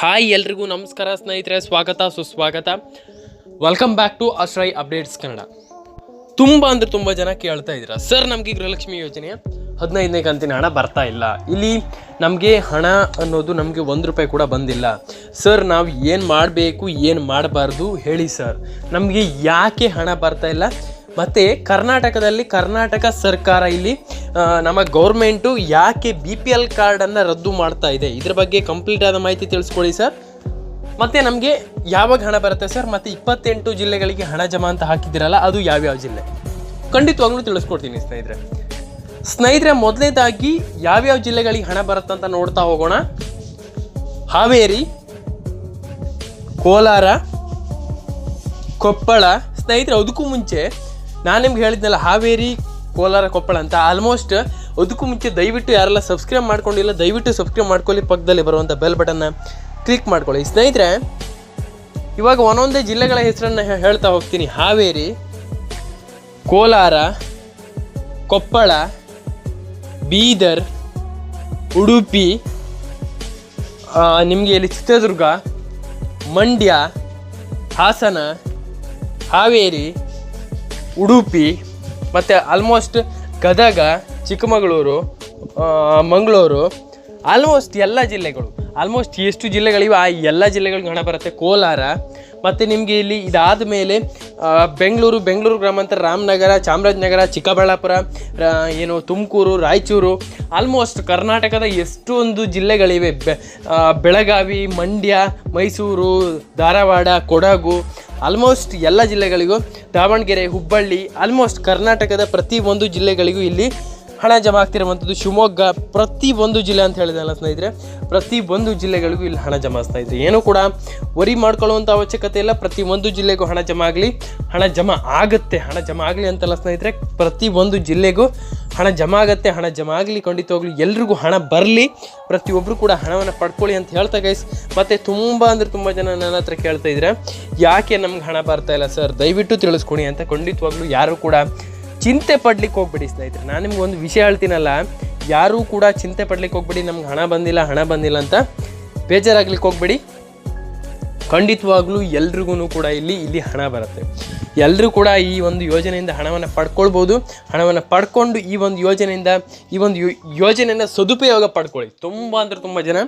Hi ಎಲ್ರಿಗೂ ನಮಸ್ಕಾರ ಸ್ನೇಹಿತರೆ, ಸ್ವಾಗತ, ಸುಸ್ವಾಗತ. ವೆಲ್ಕಮ್ ಬ್ಯಾಕ್ ಟು ಅಶ್ರೈ ಅಪ್ಡೇಟ್ಸ್ ಕನ್ನಡ ತುಂಬ ಅಂದ್ರೆ ತುಂಬ ಜನ ಕೇಳ್ತಾ ಇದ್ದೀರಾ ಸರ್ ನಮಗೆ ಗೃಹಲಕ್ಷ್ಮಿ ಯೋಜನೆ ಹದಿನೈದನೇ ಕಂತಿನ ಹಣ ಬರ್ತಾ ಇಲ್ಲ. ಇಲ್ಲಿ ನಮಗೆ ಹಣ ಅನ್ನೋದು ನಮಗೆ ಒಂದು ರೂಪಾಯಿ ಕೂಡ ಬಂದಿಲ್ಲ. ಸರ್ ನಾವು ಏನು ಮಾಡಬೇಕು, ಏನು ಮಾಡಬಾರ್ದು ಹೇಳಿ ಸರ್ ನಮಗೆ ಯಾಕೆ ಹಣ ಬರ್ತಾ ಇಲ್ಲ? ಮತ್ತು ಕರ್ನಾಟಕದಲ್ಲಿ ಕರ್ನಾಟಕ ಸರ್ಕಾರ ಇಲ್ಲಿ ನಮ್ಮ ಗೌರ್ಮೆಂಟು ಯಾಕೆ ಬಿ ಪಿ ಎಲ್ ಕಾರ್ಡನ್ನು ರದ್ದು ಮಾಡ್ತಾ ಇದೆ? ಇದ್ರ ಬಗ್ಗೆ ಕಂಪ್ಲೀಟ್ ಆದ ಮಾಹಿತಿ ತಿಳಿಸ್ಕೊಡಿ ಸರ್. ಮತ್ತು ನಮಗೆ ಯಾವಾಗ ಹಣ ಬರುತ್ತೆ ಸರ್? ಮತ್ತು ಇಪ್ಪತ್ತೆಂಟು ಜಿಲ್ಲೆಗಳಿಗೆ ಹಣ ಜಮಾ ಅಂತ ಹಾಕಿದ್ದೀರಲ್ಲ, ಅದು ಯಾವ್ಯಾವ ಜಿಲ್ಲೆ? ಖಂಡಿತವಾಗ್ಲೂ ತಿಳಿಸ್ಕೊಡ್ತೀನಿ ಸ್ನೇಹಿತರೆ. ಸ್ನೇಹಿತರೆ ಮೊದಲನೇದಾಗಿ ಯಾವ್ಯಾವ ಜಿಲ್ಲೆಗಳಿಗೆ ಹಣ ಬರುತ್ತೆ ಅಂತ ನೋಡ್ತಾ ಹೋಗೋಣ. ಹಾವೇರಿ, ಕೋಲಾರ, ಕೊಪ್ಪಳ. ಸ್ನೇಹಿತರೆ, ಅದಕ್ಕೂ ಮುಂಚೆ ನಾನು ನಿಮ್ಗೆ ಹೇಳಿದ್ನಲ್ಲ, ಹಾವೇರಿ ಕೋಲಾರ ಕೊಪ್ಪಳ ಅಂತ ಆಲ್ಮೋಸ್ಟ್ ಅದಕ್ಕೂ ಮುಂಚೆ ದಯವಿಟ್ಟು ಯಾರೆಲ್ಲ ಸಬ್ಸ್ಕ್ರೈಬ್ ಮಾಡ್ಕೊಂಡಿಲ್ಲ, ದಯವಿಟ್ಟು ಸಬ್ಸ್ಕ್ರೈಬ್ ಮಾಡ್ಕೊಳ್ಳಿ, ಪಕ್ಕದಲ್ಲಿ ಬರುವಂಥ ಬೆಲ್ ಬಟನ್ನ ಕ್ಲಿಕ್ ಮಾಡ್ಕೊಳ್ಳಿ. ಸ್ನೇಹಿತರೆ, ಇವಾಗ ಒಂದೊಂದೇ ಜಿಲ್ಲೆಗಳ ಹೆಸರನ್ನು ಹೇಳ್ತಾ ಹೋಗ್ತೀನಿ. ಹಾವೇರಿ, ಕೋಲಾರ, ಕೊಪ್ಪಳ, ಬೀದರ್, ಉಡುಪಿ ನಿಮಗೆ ಇಲ್ಲಿ ಚಿತ್ರದುರ್ಗ, ಮಂಡ್ಯ, ಹಾಸನ, ಹಾವೇರಿ ಉಡುಪಿ, ಮತ್ತು ಆಲ್ಮೋಸ್ಟ್ ಗದಗ, ಚಿಕ್ಕಮಗಳೂರು ಮಂಗಳೂರು ಆಲ್ಮೋಸ್ಟ್ ಎಲ್ಲ ಜಿಲ್ಲೆಗಳು. ಆಲ್ಮೋಸ್ಟ್ ಎಷ್ಟು ಜಿಲ್ಲೆಗಳಿವೆ, ಆ ಎಲ್ಲ ಜಿಲ್ಲೆಗಳಿಗೆ ಹಣ ಬರುತ್ತೆ. ಕೋಲಾರ, ಮತ್ತು ನಿಮಗೆ ಇಲ್ಲಿ ಇದಾದ ಮೇಲೆ ಬೆಂಗಳೂರು ಬೆಂಗಳೂರು ಗ್ರಾಮಾಂತರ, ರಾಮನಗರ, ಚಾಮರಾಜನಗರ, ಚಿಕ್ಕಬಳ್ಳಾಪುರ ಏನು ತುಮಕೂರು, ರಾಯಚೂರು ಆಲ್ಮೋಸ್ಟ್ ಕರ್ನಾಟಕದ ಎಷ್ಟೊಂದು ಜಿಲ್ಲೆಗಳಿವೆ. ಬೆಳಗಾವಿ, ಮಂಡ್ಯ, ಮೈಸೂರು, ಧಾರವಾಡ, ಕೊಡಗು ಆಲ್ಮೋಸ್ಟ್ ಎಲ್ಲ ಜಿಲ್ಲೆಗಳಿಗೂ ದಾವಣಗೆರೆ ಹುಬ್ಬಳ್ಳಿ ಆಲ್ಮೋಸ್ಟ್ ಕರ್ನಾಟಕದ ಪ್ರತಿ ಒಂದು ಜಿಲ್ಲೆಗಳಿಗೂ ಇಲ್ಲಿ ಹಣ ಜಮಾ ಆಗ್ತಿರುವಂಥದ್ದು ಶಿವಮೊಗ್ಗ ಪ್ರತಿ ಒಂದು ಜಿಲ್ಲೆ ಅಂತ ಹೇಳಿದಲ್ಲ ಸ್ನೇಹಿತರೆ, ಪ್ರತಿ ಒಂದು ಜಿಲ್ಲೆಗಳಿಗೂ ಇಲ್ಲಿ ಹಣ ಜಮಾಸ್ತಾ ಇದೆ. ಏನು ಕೂಡ ವರಿ ಮಾಡ್ಕೊಳ್ಳುವಂಥ ಅವಶ್ಯಕತೆ ಇಲ್ಲ. ಪ್ರತಿ ಒಂದು ಜಿಲ್ಲೆಗೂ ಹಣ ಜಮಾ ಆಗಲಿ, ಹಣ ಜಮಾ ಆಗುತ್ತೆ, ಹಣ ಜಮಾ ಆಗಲಿ ಅಂತಲ್ಲ ಸ್ನೇಹಿತರೆ, ಪ್ರತಿ ಒಂದು ಜಿಲ್ಲೆಗೂ ಹಣ ಜಮಾ ಆಗುತ್ತೆ, ಹಣ ಜಮಾ ಆಗಲಿ ಖಂಡಿತವಾಗ್ಲಿ ಎಲ್ರಿಗೂ ಹಣ ಬರಲಿ ಪ್ರತಿಯೊಬ್ಬರು ಕೂಡ ಹಣವನ್ನು ಪಡ್ಕೊಳ್ಳಿ ಅಂತ ಹೇಳ್ತಾ ಗೈಸ್ ಮತ್ತು ತುಂಬ ಅಂದರೆ ತುಂಬ ಜನ ನನ್ನ ಹತ್ರ ಕೇಳ್ತಾ ಇದ್ರೆ, ಯಾಕೆ ನಮ್ಗೆ ಹಣ ಬರ್ತಾ ಇಲ್ಲ ಸರ್ ದಯವಿಟ್ಟು ತಿಳಿಸ್ಕೊಡಿ ಅಂತ ಖಂಡಿತವಾಗ್ಲೂ ಯಾರು ಕೂಡ ಚಿಂತೆ ಪಡ್ಲಿಕ್ಕೆ ಹೋಗ್ಬೇಡಿ ಸ್ನೇಹಿತರೆ. ನಾನು ನಿಮ್ಗೆ ಒಂದು ವಿಷಯ ಹೇಳ್ತೀನಲ್ಲ, ಯಾರೂ ಕೂಡ ಚಿಂತೆ ಪಡ್ಲಿಕ್ಕೆ ಹೋಗ್ಬೇಡಿ, ನಮ್ಗೆ ಹಣ ಬಂದಿಲ್ಲ ಹಣ ಬಂದಿಲ್ಲ ಅಂತ ಬೇಜಾರಾಗ್ಲಿಕ್ಕೆ ಹೋಗ್ಬೇಡಿ. ಖಂಡಿತವಾಗ್ಲೂ ಎಲ್ರಿಗೂ ಕೂಡ ಇಲ್ಲಿ ಇಲ್ಲಿ ಹಣ ಬರುತ್ತೆ. ಎಲ್ಲರೂ ಕೂಡ ಈ ಒಂದು ಯೋಜನೆಯಿಂದ ಹಣವನ್ನು ಪಡ್ಕೊಳ್ಬೋದು. ಹಣವನ್ನು ಪಡ್ಕೊಂಡು ಈ ಒಂದು ಯೋಜನೆಯಿಂದ, ಈ ಒಂದು ಯೋಜನೆಯನ್ನು ಸದುಪಯೋಗ ಪಡ್ಕೊಳ್ಳಿ. ತುಂಬ ಅಂದರೆ ತುಂಬ ಜನ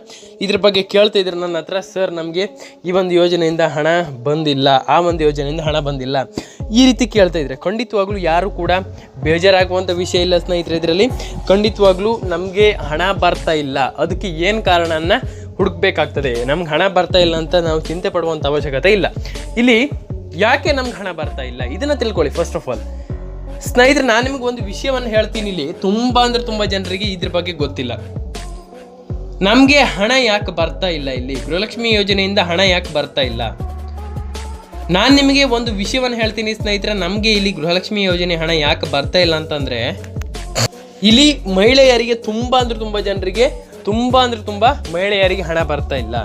ಇದ್ರ ಬಗ್ಗೆ ಕೇಳ್ತಾ ಇದ್ರು ನನ್ನ ಹತ್ರ, ಸರ್, ನಮಗೆ ಈ ಒಂದು ಯೋಜನೆಯಿಂದ ಹಣ ಬಂದಿಲ್ಲ, ಆ ಒಂದು ಯೋಜನೆಯಿಂದ ಹಣ ಬಂದಿಲ್ಲ. ಈ ರೀತಿ ಕೇಳ್ತಾ ಇದ್ರೆ, ಖಂಡಿತವಾಗ್ಲೂ ಯಾರು ಕೂಡ ಬೇಜಾರಾಗುವಂಥ ವಿಷಯ ಇಲ್ಲ ಸ್ನೇಹಿತರೆ ಇದರಲ್ಲಿ. ಖಂಡಿತವಾಗ್ಲೂ ನಮಗೆ ಹಣ ಬರ್ತಾ ಇಲ್ಲ. ಅದಕ್ಕೆ ಏನು ಕಾರಣನ ಹುಡುಕ್ಬೇಕಾಗ್ತದೆ? ನಮ್ಗೆ ಹಣ ಬರ್ತಾ ಇಲ್ಲ ಅಂತ ನಾವು ಚಿಂತೆ ಪಡುವಂಥ ಅವಶ್ಯಕತೆ ಇಲ್ಲ. ಇಲ್ಲಿ ಯಾಕೆ ನಮ್ಗೆ ಹಣ ಬರ್ತಾ ಇಲ್ಲ? ಇದನ್ನು ತಿಳ್ಕೊಳ್ಳಿ ಫಸ್ಟ್ ಆಫ್ ಆಲ್ ಸ್ನೇಹಿತರೆ, ನಾನು ನಿಮ್ಗೆ ಒಂದು ವಿಷಯವನ್ನು ಹೇಳ್ತೀನಿ ಇಲ್ಲಿ. ತುಂಬ ಅಂದರೆ ತುಂಬ ಜನರಿಗೆ ಇದ್ರ ಬಗ್ಗೆ ಗೊತ್ತಿಲ್ಲ. ನಮಗೆ ಹಣ ಯಾಕೆ ಬರ್ತಾ ಇಲ್ಲ ಇಲ್ಲಿ? ಗೃಹಲಕ್ಷ್ಮಿ ಯೋಜನೆಯಿಂದ ಹಣ ಯಾಕೆ ಬರ್ತಾ ಇಲ್ಲ? ನಾನು ನಿಮಗೆ ಒಂದು ವಿಷಯವನ್ನು ಹೇಳ್ತೀನಿ, ಸ್ನೇಹಿತರೆ. ನಮಗೆ ಇಲ್ಲಿ ಗೃಹಲಕ್ಷ್ಮಿ ಯೋಜನೆ ಹಣ ಯಾಕೆ ಬರ್ತಾ ಇಲ್ಲ ಅಂತಂದರೆ, ಇಲ್ಲಿ ಮಹಿಳೆಯರಿಗೆ ತುಂಬ ಅಂದ್ರೆ ತುಂಬ ಜನರಿಗೆ ತುಂಬ ಅಂದ್ರೆ ತುಂಬ ಮಹಿಳೆಯರಿಗೆ ಹಣ ಬರ್ತಾ ಇಲ್ಲ.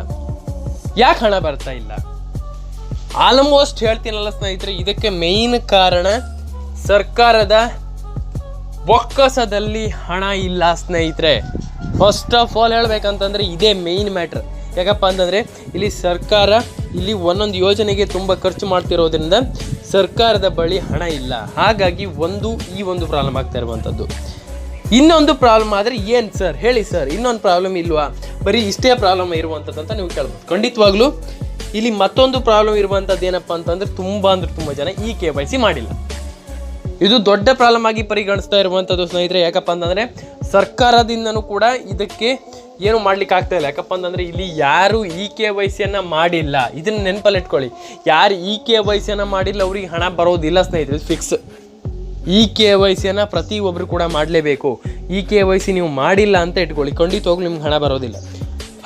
ಯಾಕೆ ಹಣ ಬರ್ತಾ ಇಲ್ಲ? ಆಲ್ಮೋಸ್ಟ್ ಹೇಳ್ತೀನಲ್ಲ ಸ್ನೇಹಿತರೆ, ಇದಕ್ಕೆ ಮೇಯ್ನ್ ಕಾರಣ ಸರ್ಕಾರದ ಬೊಕ್ಕಸದಲ್ಲಿ ಹಣ ಇಲ್ಲ ಸ್ನೇಹಿತರೆ. ಫಸ್ಟ್ ಆಫ್ ಆಲ್ ಹೇಳ್ಬೇಕಂತಂದ್ರೆ ಇದೇ ಮೇಯ್ನ್ ಮ್ಯಾಟ್ರ್ ಯಾಕಪ್ಪ ಅಂತಂದರೆ ಇಲ್ಲಿ ಸರ್ಕಾರ ಇಲ್ಲಿ ಒಂದೊಂದು ಯೋಜನೆಗೆ ತುಂಬ ಖರ್ಚು ಮಾಡ್ತಿರೋದ್ರಿಂದ ಸರ್ಕಾರದ ಬಳಿ ಹಣ ಇಲ್ಲ. ಹಾಗಾಗಿ ಒಂದು ಈ ಒಂದು ಪ್ರಾಬ್ಲಮ್ ಆಗ್ತಾ ಇರುವಂಥದ್ದು ಇನ್ನೊಂದು ಪ್ರಾಬ್ಲಮ್ ಆದರೆ ಏನು ಸರ್ ಹೇಳಿ ಸರ್ ಇನ್ನೊಂದು ಪ್ರಾಬ್ಲಮ್ ಇಲ್ವಾ? ಬರೀ ಇಷ್ಟೇ ಪ್ರಾಬ್ಲಮ್ ಇರುವಂಥದ್ದು ಅಂತ ನೀವು ಕೇಳ್ಬೋದು. ಖಂಡಿತವಾಗ್ಲೂ ಇಲ್ಲಿ ಮತ್ತೊಂದು ಪ್ರಾಬ್ಲಮ್ ಇರುವಂಥದ್ದು ಏನಪ್ಪ ಅಂತಂದರೆ ತುಂಬ ಅಂದರೆ ತುಂಬ ಜನ ಈ ಕೆ ವೈ ಸಿ ಮಾಡಿಲ್ಲ. ಇದು ದೊಡ್ಡ ಪ್ರಾಬ್ಲಮ್ ಆಗಿ ಪರಿಗಣಿಸ್ತಾ ಇರುವಂಥದ್ದು ಸ್ನೇಹಿತರೆ. ಯಾಕಪ್ಪ ಅಂತಂದರೆ ಸರ್ಕಾರದಿಂದನೂ ಕೂಡ ಇದಕ್ಕೆ ಏನು ಮಾಡ್ಲಿಕ್ಕೆ ಆಗ್ತಾ ಇಲ್ಲ. ಯಾಕಪ್ಪ ಅಂತಂದರೆ ಇಲ್ಲಿ ಯಾರು ಇ ಕೆ ವೈ ಸಿಯನ್ನು ಮಾಡಿಲ್ಲ. ಇದನ್ನ ನೆನಪಲ್ಲಿ ಇಟ್ಕೊಳ್ಳಿ. ಯಾರು ಇ ಕೆ ವೈ ಸಿಯನ್ನು ಮಾಡಿಲ್ಲ, ಅವ್ರಿಗೆ ಹಣ ಬರೋದಿಲ್ಲ ಸ್ನೇಹಿತರೆ ಫಿಕ್ಸ್ ಇ ಕೆ ವೈ ಸಿಯನ್ನು ಪ್ರತಿಯೊಬ್ಬರು ಕೂಡ ಮಾಡಲೇಬೇಕು. ಇ ಕೆ ವೈ ಸಿ ನೀವು ಮಾಡಿಲ್ಲ ಅಂತ ಇಟ್ಕೊಳ್ಳಿ. ಖಂಡಿತವಾಗ್ಲೂ ನಿಮ್ಗೆ ಹಣ ಬರೋದಿಲ್ಲ.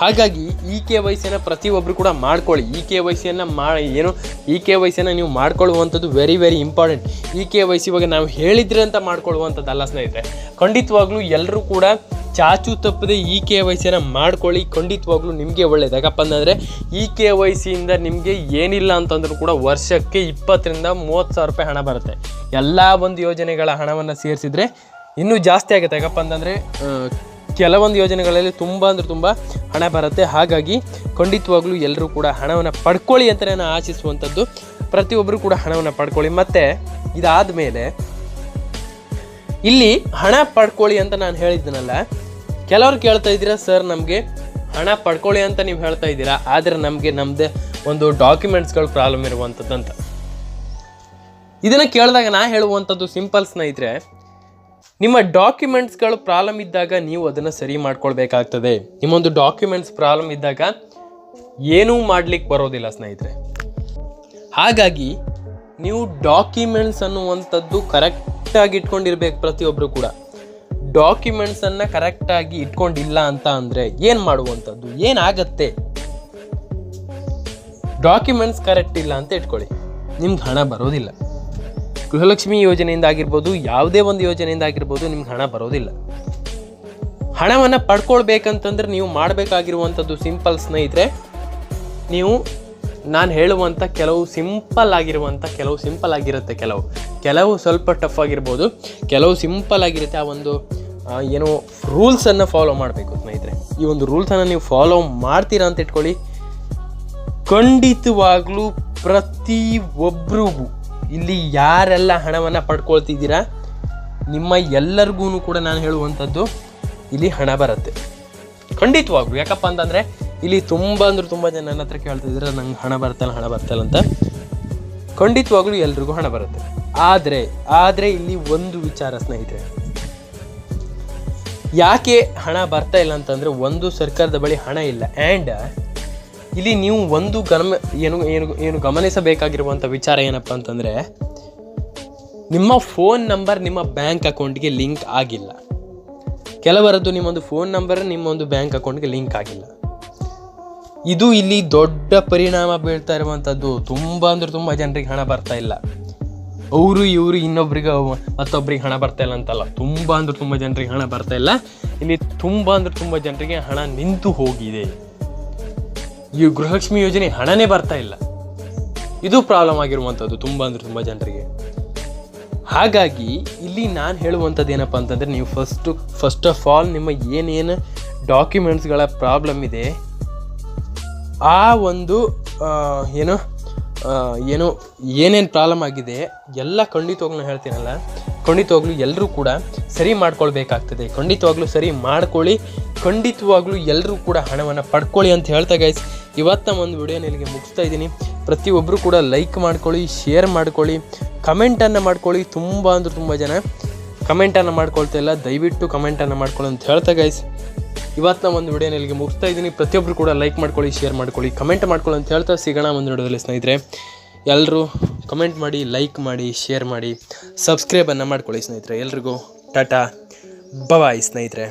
ಹಾಗಾಗಿ ಇ ಕೆ ವೈ ಸಿಯನ್ನು ಪ್ರತಿಯೊಬ್ಬರು ಕೂಡ ಮಾಡ್ಕೊಳ್ಳಿ. ಇ ಕೆ ವೈ ಸಿಯನ್ನು ಮಾ, ಏನು ಇ ಕೆ ವೈ ಸಿಯನ್ನು ನೀವು ಮಾಡ್ಕೊಳ್ಳುವಂಥದ್ದು very very important e K Y C ಇವಾಗ ನಾವು ಹೇಳಿದ್ರೆ ಅಂತ ಮಾಡ್ಕೊಳ್ಳುವಂಥದ್ದಲ್ಲ ಸ್ನೇಹಿತರೆ. ಖಂಡಿತವಾಗ್ಲೂ ಎಲ್ಲರೂ ಕೂಡ ಚಾಚು ತಪ್ಪದೆ ಇ ಕೆ ವೈ ಸಿನ ಮಾಡ್ಕೊಳ್ಳಿ. ಖಂಡಿತವಾಗ್ಲೂ ನಿಮಗೆ ಒಳ್ಳೇದು ಯಾಕಪ್ಪ ಅಂತಂದರೆ ಇ ಕೆ ವೈ ಸಿಯಿಂದ ನಿಮಗೆ ಏನಿಲ್ಲ ಅಂತಂದ್ರೂ ಕೂಡ ವರ್ಷಕ್ಕೆ ಇಪ್ಪತ್ತರಿಂದ ಮೂವತ್ತು ಸಾವಿರ ರೂಪಾಯಿ ಹಣ ಬರುತ್ತೆ. ಎಲ್ಲ ಒಂದು ಯೋಜನೆಗಳ ಹಣವನ್ನು ಸೇರಿಸಿದ್ರೆ ಇನ್ನೂ ಜಾಸ್ತಿ ಆಗುತ್ತೆ. ಯಾಕಪ್ಪ ಅಂತಂದರೆ ಕೆಲವೊಂದು ಯೋಜನೆಗಳಲ್ಲಿ ತುಂಬ ಅಂದರೆ ತುಂಬ ಹಣ ಬರುತ್ತೆ. ಹಾಗಾಗಿ ಖಂಡಿತವಾಗ್ಲೂ ಎಲ್ಲರೂ ಕೂಡ ಹಣವನ್ನು ಪಡ್ಕೊಳ್ಳಿ ಅಂತ ನಾನು ಆಶಿಸುವಂಥದ್ದು. ಪ್ರತಿಯೊಬ್ಬರು ಕೂಡ ಹಣವನ್ನು ಪಡ್ಕೊಳ್ಳಿ. ಮತ್ತು ಇದಾದ ಮೇಲೆ ಇಲ್ಲಿ ಹಣ ಪಡ್ಕೊಳ್ಳಿ ಅಂತ ನಾನು ಹೇಳಿದ್ದೀನಲ್ಲ ಕೆಲವ್ರು ಕೇಳ್ತಾ ಇದ್ದೀರಾ, ಸರ್, ನಮಗೆ ಹಣ ಪಡ್ಕೊಳ್ಳಿ ಅಂತ ನೀವು ಹೇಳ್ತಾ ಇದ್ದೀರಾ? ಆದರೆ ನಮಗೆ ನಮ್ಮದೇ ಒಂದು ಡಾಕ್ಯುಮೆಂಟ್ಸ್ಗಳು ಪ್ರಾಬ್ಲಮ್ ಇರುವಂಥದ್ದು ಅಂತ ಇದನ್ನು ಕೇಳಿದಾಗ ನಾ ಹೇಳುವಂಥದ್ದು ಸಿಂಪಲ್ ಸ್ನೇಹಿತರೆ, ನಿಮ್ಮ ಡಾಕ್ಯುಮೆಂಟ್ಸ್ಗಳು ಪ್ರಾಬ್ಲಮ್ ಇದ್ದಾಗ ನೀವು ಅದನ್ನು ಸರಿ ಮಾಡ್ಕೊಳ್ಬೇಕಾಗ್ತದೆ. ನಿಮ್ಮೊಂದು ಡಾಕ್ಯುಮೆಂಟ್ಸ್ ಪ್ರಾಬ್ಲಮ್ ಇದ್ದಾಗ ಏನೂ ಮಾಡಲಿಕ್ಕೆ ಬರೋದಿಲ್ಲ ಸ್ನೇಹಿತರೆ. ಹಾಗಾಗಿ ನೀವು ಡಾಕ್ಯುಮೆಂಟ್ಸ್ ಅನ್ನುವಂಥದ್ದು ಕರೆಕ್ಟಾಗಿ ಇಟ್ಕೊಂಡಿರ್ಬೇಕು ಪ್ರತಿಯೊಬ್ಬರು ಕೂಡ. ಡಾಕ್ಯುಮೆಂಟ್ಸನ್ನು ಕರೆಕ್ಟಾಗಿ ಇಟ್ಕೊಂಡಿಲ್ಲ ಅಂತ ಅಂದರೆ ಏನು ಮಾಡುವಂಥದ್ದು? ಏನಾಗತ್ತೆ ಡಾಕ್ಯುಮೆಂಟ್ಸ್ ಕರೆಕ್ಟ್ ಇಲ್ಲ ಅಂತ ಇಟ್ಕೊಳ್ಳಿ. ನಿಮ್ಗೆ ಹಣ ಬರೋದಿಲ್ಲ. ಗೃಹಲಕ್ಷ್ಮಿ ಯೋಜನೆಯಿಂದ ಆಗಿರ್ಬೋದು, ಯಾವುದೇ ಒಂದು ಯೋಜನೆಯಿಂದ ಆಗಿರ್ಬೋದು, ನಿಮ್ಗೆ ಹಣ ಬರೋದಿಲ್ಲ. ಹಣವನ್ನು ಪಡ್ಕೊಳ್ಬೇಕಂತಂದ್ರೆ ನೀವು ಮಾಡಬೇಕಾಗಿರುವಂಥದ್ದು ಸಿಂಪಲ್ ಸ್ನೇಹಿತರೆ, ನೀವು ನಾನು ಹೇಳುವಂಥ ಕೆಲವು ಸಿಂಪಲ್ ಆಗಿರುವಂಥ ಕೆಲವು ಸಿಂಪಲ್ ಆಗಿರುತ್ತೆ ಕೆಲವು. ಕೆಲವು ಸ್ವಲ್ಪ ಟಫ್ ಆಗಿರ್ಬೋದು, ಕೆಲವು ಸಿಂಪಲ್ ಆಗಿರುತ್ತೆ ಆ ಒಂದು ಏನು ರೂಲ್ಸನ್ನು ಫಾಲೋ ಮಾಡಬೇಕು ಸ್ನೇಹಿತರೆ. ಈ ಒಂದು ರೂಲ್ಸನ್ನು ನೀವು ಫಾಲೋ ಮಾಡ್ತೀರಾ ಅಂತ ಇಟ್ಕೊಳ್ಳಿ. ಖಂಡಿತವಾಗ್ಲೂ ಪ್ರತಿ ಒಬ್ರಿಗೂ ಇಲ್ಲಿ ಯಾರೆಲ್ಲ ಹಣವನ್ನು ಪಡ್ಕೊಳ್ತಿದ್ದೀರಾ, ನಿಮ್ಮ ಎಲ್ಲರಿಗೂ ಕೂಡ ನಾನು ಹೇಳುವಂಥದ್ದು, ಇಲ್ಲಿ ಹಣ ಬರುತ್ತೆ. ಖಂಡಿತವಾಗ್ಲು. ಯಾಕಪ್ಪ ಅಂತಂದರೆ, ಇಲ್ಲಿ ತುಂಬ ಅಂದ್ರೆ ತುಂಬ ಜನ ನನ್ನ ಹತ್ರ ಕೇಳ್ತಿದ್ರೆ, ನಂಗೆ ಹಣ ಬರ್ತಲ್ಲ ಹಣ ಬರ್ತಲ್ಲ ಅಂತ. ಖಂಡಿತವಾಗ್ಲೂ ಎಲ್ರಿಗೂ ಹಣ ಬರುತ್ತೆ. ಆದರೆ ಆದರೆ ಇಲ್ಲಿ ಒಂದು ವಿಚಾರ ಸ್ನೇಹಿತರೆ. ಯಾಕೆ ಹಣ ಬರ್ತಾ ಇಲ್ಲ ಅಂತಂದರೆ ಒಂದು ಸರ್ಕಾರದ ಬಳಿ ಹಣ ಇಲ್ಲ. ಆ್ಯಂಡ್ ಇಲ್ಲಿ ನೀವು ಒಂದು ಗಮ ಏನು ಏನು ಏನು ಗಮನಿಸಬೇಕಾಗಿರುವಂಥ ವಿಚಾರ ಏನಪ್ಪ ಅಂತಂದರೆ, ನಿಮ್ಮ ಫೋನ್ ನಂಬರ್ ನಿಮ್ಮ ಬ್ಯಾಂಕ್ ಅಕೌಂಟ್ಗೆ ಲಿಂಕ್ ಆಗಿಲ್ಲ. ಕೆಲವರದ್ದು ನಿಮ್ಮೊಂದು ಫೋನ್ ನಂಬರ್ ನಿಮ್ಮೊಂದು ಬ್ಯಾಂಕ್ ಅಕೌಂಟ್ಗೆ ಲಿಂಕ್ ಆಗಿಲ್ಲ. ಇದು ಇಲ್ಲಿ ದೊಡ್ಡ ಪರಿಣಾಮ ಬೀಳ್ತಾ ಇರುವಂಥದ್ದು. ತುಂಬ ಅಂದರೆ ತುಂಬ ಜನರಿಗೆ ಹಣ ಬರ್ತಾ ಇಲ್ಲ. ಅವರು ಇವರು ಇನ್ನೊಬ್ರಿಗೆ ಮತ್ತೊಬ್ರಿಗೆ ಹಣ ಬರ್ತಾ ಇಲ್ಲ ಅಂತಲ್ಲ. ತುಂಬ ಅಂದ್ರೆ ತುಂಬ ಜನರಿಗೆ ಹಣ ಬರ್ತಾ ಇಲ್ಲ. ಇಲ್ಲಿ ತುಂಬ ಅಂದ್ರೆ ತುಂಬ ಜನರಿಗೆ ಹಣ ನಿಂತು ಹೋಗಿದೆ. ಈ ಗೃಹಲಕ್ಷ್ಮಿ ಯೋಜನೆ ಹಣನೇ ಬರ್ತಾ ಇಲ್ಲ. ಇದು ಪ್ರಾಬ್ಲಮ್ ಆಗಿರುವಂಥದ್ದು ತುಂಬ ಅಂದ್ರೆ ತುಂಬ ಜನರಿಗೆ. ಹಾಗಾಗಿ ಇಲ್ಲಿ ನಾನು ಹೇಳುವಂಥದ್ದು ಏನಪ್ಪ ಅಂತಂದರೆ ನೀವು ಫಸ್ಟು ಫಸ್ಟ್ ಆಫ್ ಆಲ್ ನಿಮ್ಮ ಏನೇನು ಡಾಕ್ಯುಮೆಂಟ್ಸ್ಗಳ ಪ್ರಾಬ್ಲಮ್ ಇದೆ, ಆ ಒಂದು ಏನು ಏನು, ಏನೇನು ಪ್ರಾಬ್ಲಮ್ ಆಗಿದೆ, ಎಲ್ಲ ಖಂಡಿತವಾಗ್ಲೂ ಹೇಳ್ತೀನಲ್ಲ. ಖಂಡಿತವಾಗ್ಲೂ ಎಲ್ಲರೂ ಕೂಡ ಸರಿ ಮಾಡ್ಕೊಳ್ಬೇಕಾಗ್ತದೆ. ಖಂಡಿತವಾಗ್ಲೂ ಸರಿ ಮಾಡ್ಕೊಳ್ಳಿ. ಖಂಡಿತವಾಗ್ಲೂ ಎಲ್ಲರೂ ಕೂಡ ಹಣವನ್ನು ಪಡ್ಕೊಳ್ಳಿ ಅಂತ ಹೇಳ್ತಾ ಗೈಸ್ ನಮ್ಮ ಒಂದು ವಿಡಿಯೋನ ಇಲ್ಲಿಗೆ ಮುಗಿಸ್ತಾ ಇದ್ದೀನಿ. ಪ್ರತಿಯೊಬ್ಬರು ಕೂಡ ಲೈಕ್ ಮಾಡ್ಕೊಳ್ಳಿ ಶೇರ್ ಮಾಡ್ಕೊಳ್ಳಿ ಕಮೆಂಟನ್ನು ಮಾಡ್ಕೊಳ್ಳಿ. ತುಂಬ ಅಂದ್ರೆ ತುಂಬ ಜನ ಕಮೆಂಟನ್ನು ಮಾಡ್ಕೊಳ್ತಾ ಇಲ್ಲ. ದಯವಿಟ್ಟು ಕಮೆಂಟನ್ನು ಮಾಡ್ಕೊಳ್ಳಿ ಅಂತ ಹೇಳ್ತಾ ಗೈಸ್ ಇವತ್ತಿನ ಒಂದು ವಿಡಿಯೋ ಇಲ್ಲಿಗೆ ಮುಗಿಸ್ತಾ ಇದ್ದೀನಿ. ಪ್ರತಿಯೊಬ್ಬರು ಕೂಡ ಲೈಕ್ ಮಾಡ್ಕೊಳ್ಳಿ ಶೇರ್ ಮಾಡ್ಕೊಳ್ಳಿ ಕಮೆಂಟ್ ಮಾಡ್ಕೊಳ್ಳಿ ಅಂತ ಹೇಳ್ತಾ ಸಿಗೋಣ ಒಂದು ವಿಡಿಯೋದಲ್ಲಿ ಸ್ನೇಹಿತರೆ. ಎಲ್ಲರೂ ಕಮೆಂಟ್ ಮಾಡಿ ಲೈಕ್ ಮಾಡಿ ಶೇರ್ ಮಾಡಿ ಸಬ್ಸ್ಕ್ರೈಬನ್ನು ಮಾಡ್ಕೊಳ್ಳಿ ಸ್ನೇಹಿತರೆ. ಎಲ್ರಿಗೂ ಟಾಟಾ ಬಬಾಯ್ ಸ್ನೇಹಿತರೆ.